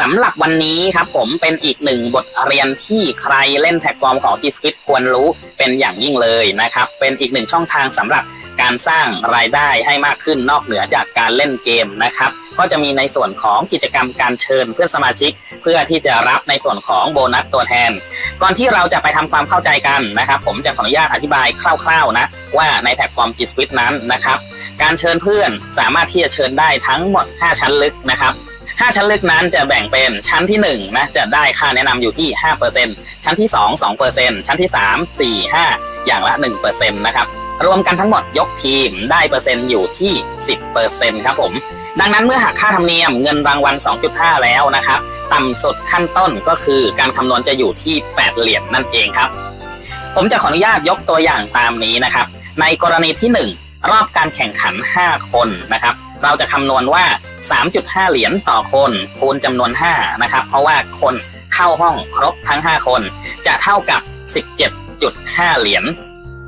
สำหรับวันนี้ครับผมเป็นอีกหนึ่งบทเรียนที่ใครเล่นแพลตฟอร์มของ G Squid ควรรู้เป็นอย่างยิ่งเลยนะครับ เป็นอีกหนึ่งช่องทางสำหรับการสร้างรายได้ให้มากขึ้นนอกเหนือจากการเล่นเกมนะครับ ก็จะมีในส่วนของกิจกรรมการเชิญเพื่อนสมาชิก เพื่อที่จะรับในส่วนของโบนัสตัวแทน ก่อนที่เราจะไปทำความเข้าใจกันนะครับ ผมจะขออนุญาตอธิบายคร่าวๆนะว่าในแพลตฟอร์ม G Squid นั้นนะครับ การเชิญเพื่อนสามารถที่จะเชิญได้ทั้งหมด 5 ชั้นลึกนะครับ 5 ชั้นลึกนั้นจะแบ่งเป็นชั้นที่1นะจะได้ค่าแนะนำอยู่ที่ 5%ชั้นที่ 2 2%ชั้นที่ 3 4 5 อย่างละ 1%นะครับรวมกันทั้งหมดยกทีมได้เปอร์เซ็นต์อยู่ที่ 10%ครับผม ดังนั้นเมื่อหักค่าธรรมเนียมเงินรางวัล 2.5 แล้วนะครับ ต่ำสุดขั้นต้นก็คือการคำนวณจะอยู่ที่ 8 เหรียญนั่นเองครับ ผมจะขออนุญาตยกตัวอย่างตามนี้นะครับ ในกรณีที่ 1 รอบการแข่งขัน 5 คนนะครับ เราจะคำนวณว่า 3.5 เหรียญต่อคนคูณจำนวน 5 นะครับ เพราะว่าคนเข้าห้องครบทั้ง 5 คน จะเท่ากับ 17.5 เหรียญ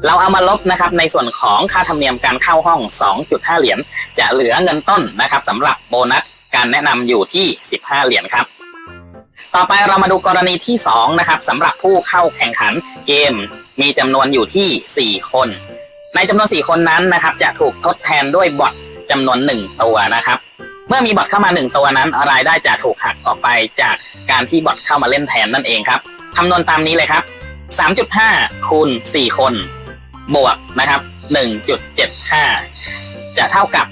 เราเอามาลบนะครับในส่วนของค่าธรรมเนียมการเข้าห้อง 2.5 เหรียญจะเหลือเงินต้นนะครับสำหรับโบนัสการแนะนำอยู่ที่ 15 เหรียญครับ ต่อไปเรามาดูกรณีที่ 2 นะครับสำหรับผู้เข้าแข่งขันเกมมีจำนวนอยู่ที่ 4 คน ในจำนวน 4 คนนั้นนะครับจะถูกทดแทนด้วยบอทจำนวน 1 ตัวนะครับ เมื่อมีบอทเข้ามา 1 ตัวนั้น รายได้จะถูกหักออกไปจากการที่บอทเข้ามาเล่นแทนนั่นเองครับคำนวณตามนี้เลยครับ 3.5 คูณ 4 คน บวกนะครับ 1.75 จะเท่ากับ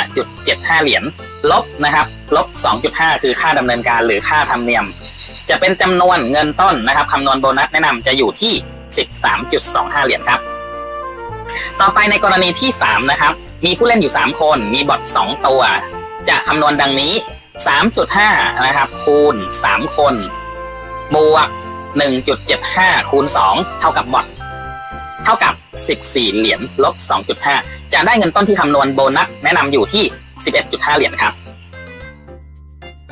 15.75 เหรียญลบนะครับ ลบ 2.5 คือค่าดำเนินการหรือค่าธรรมเนียม จะเป็นจำนวนเงินต้นนะครับคำนวณโบนัสแนะนำจะอยู่ที่ 13.25 เหรียญครับ ต่อไปในกรณีที่ 3 นะครับ มีผู้เล่นอยู่ 3 คน มีบอท2ตัว จะคำนวณดังนี้ 3.5 นะครับ คูณ 3 คน บวก 1.75 คูณ 2 เท่ากับบอทเท่ากับ 14 เหรียญลบ 2.5 จะได้เงินต้นที่คำนวณโบนัสแนะนำอยู่ที่ 11.5 เหรียญครับ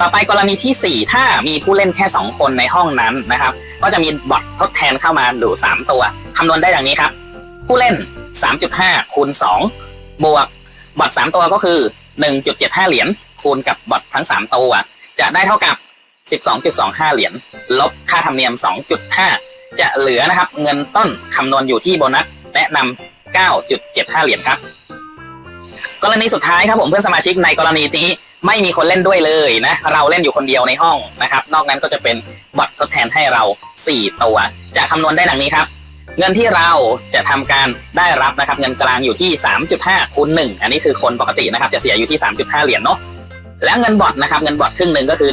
ต่อไปกรณีที่ 4 ถ้ามีผู้เล่นแค่ 2 คนในห้องนั้นนะครับ ก็จะมีบอททดแทนเข้ามาดู 3 ตัวคำนวณได้ดังนี้ครับ ผู้เล่น 3.5 คูณ 2 บวกบอท3ตัวก็คือ 1.75 เหรียญคูณกับบอททั้ง 3 ตัว จะได้เท่ากับ 12.25 เหรียญลบค่าธรรมเนียม 2.5 จะเหลือนะครับเงินต้นคำนวณอยู่ที่โบนัสแนะนำ 9.75 เหรียญครับ กรณีสุดท้ายครับผมเพื่อนสมาชิกในกรณีนี้ไม่มีคนเล่นด้วยเลยนะ เราเล่นอยู่คนเดียวในห้องนะครับ นอกนั้นก็จะเป็นบอททดแทนให้เรา 4 ตัว จะคำนวณได้ดังนี้ครับ เงินที่เราจะทำการได้รับนะครับเงินกลางอยู่ที่ 3.5คูณ1อันนี้คือคนปกตินะครับจะเสียอยู่ที่ 3.5 เหรียญเนาะแล้วเงินบอทนะครับเงินบอทครึ่งหนึ่งก็คือ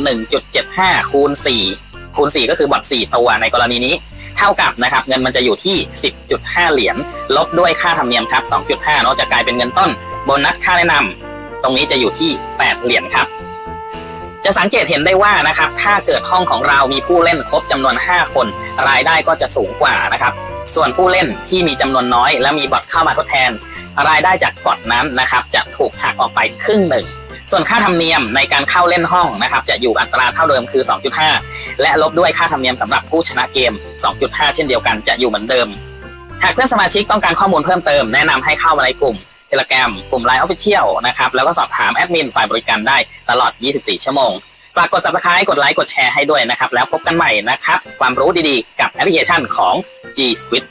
1.75คูณ4คูณ4ก็คือบอท4ตัวในกรณีนี้ เท่ากับนะครับเงินมันจะอยู่ที่ 10.5 เหรียญลบด้วยค่าธรรมเนียมครับ2.5เนาะจะกลายเป็นเงินต้นโบนัสค่าแนะนำตรงนี้จะอยู่ที่ 8 เหรียญครับ จะสังเกตเห็นได้ว่านะครับถ้าเกิดห้องของเรามีผู้เล่นครบจำนวน 5 คน รายได้ก็จะสูงกว่านะครับส่วนผู้เล่นที่มีจำนวนน้อย และมีบอทเข้ามาทดแทน รายได้จากบอทนั้นนะครับจะถูกหักออกไปครึ่งหนึ่งส่วนค่าธรรมเนียมในการเข้าเล่นห้องนะครับจะอยู่อัตราเท่าเดิมคือ 2.5 และลบด้วยค่าธรรมเนียมสำหรับผู้ชนะเกม 2.5 เช่นเดียวกันจะอยู่เหมือนเดิม หากเพื่อนสมาชิกต้องการข้อมูลเพิ่มเติมแนะนำให้เข้ามาในกลุ่ม e l e g r a m กลุ่ม Line Official นะครับ แล้วก็สอบถามแอดมินฝ่ายบริการได้ตลอด 24 ชั่วโมง ฝากกด subscribe กดไลค์กดแชร์ให้ด้วยนะครับ แล้วพบกันใหม่นะครับ ความรู้ดีๆ กับแอปพลิเคชันของ G Squid